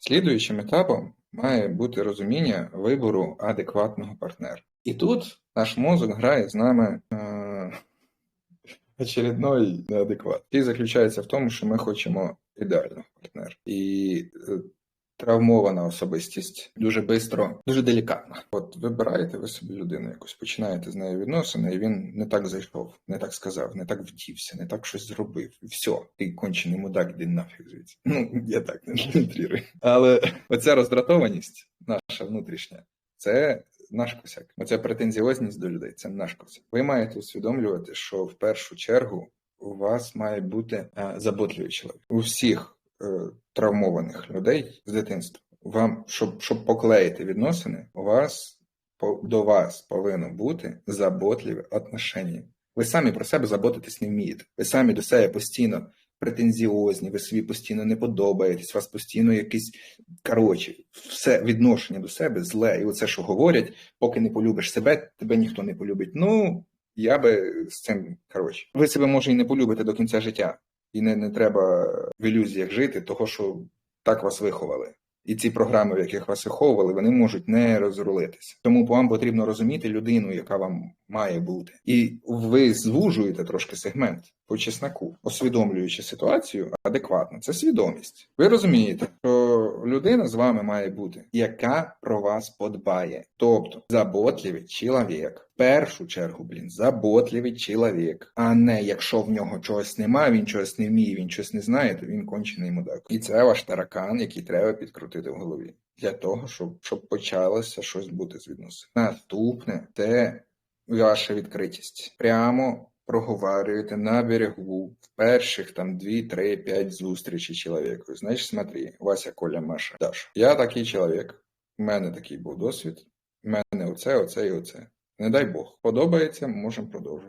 Слідуючим етапом має бути розуміння вибору адекватного партнера. І тут наш мозок грає з нами е- очередной неадекват. І заключається в тому, що ми хочемо ідеального партнера. І е, травмована особистість дуже бистро, дуже делікатна. От вибираєте ви собі людину якусь, починаєте з нею відносини, і він не так зайшов, не так сказав, не так вдівся, не так щось зробив. І все, ти кончений мудак, іди нафіг звідси. Ну, я так не утрирую. Але оця роздратованість, наша внутрішня, це наш косяк. Оця претензіозність до людей це наш косяк. Ви маєте усвідомлювати, що в першу чергу у вас має бути е, заботливий чоловік. У всіх травмованих людей з дитинства. Вам, щоб, щоб поклеїти відносини, у вас до вас повинно бути заботливе отношення. Ви самі про себе заботитись не вмієте. Ви самі до себе постійно претензіозні, ви собі постійно не подобаєтесь, вас постійно якісь коротше, все відношення до себе зле. І оце, що говорять, поки не полюбиш себе, тебе ніхто не полюбить. Ну, я би з цим коротше. Ви себе може і не полюбите до кінця життя. І не, не треба в ілюзіях жити, того що так вас виховали. І ці програми, в яких вас виховували, вони можуть не розрулитися. Тому вам потрібно розуміти людину, яка вам має бути, і ви звужуєте трошки сегмент по чесноку, усвідомлюючи ситуацію адекватно. Це свідомість. Ви розумієте, що людина з вами має бути, яка про вас подбає, тобто заботливий чоловік. Першу чергу, блін, заботливий чоловік, а не якщо в нього чогось немає, він чогось не вміє, він щось не знає, то він кончений мудак. І це ваш таракан, який треба підкрутити в голові для того, щоб, щоб почалося щось бути з відносин. Наступне це ваша відкритість. Прямо проговорюєте на берегу в перших там 2, 3, 5 зустрічей чоловіку. Значить, смотри, Вася, Коля, Маша, Даша. Я такий чоловік, у мене такий був досвід, у мене оце, оце і оце. Не дай Бог. Подобається, можемо продовжувати.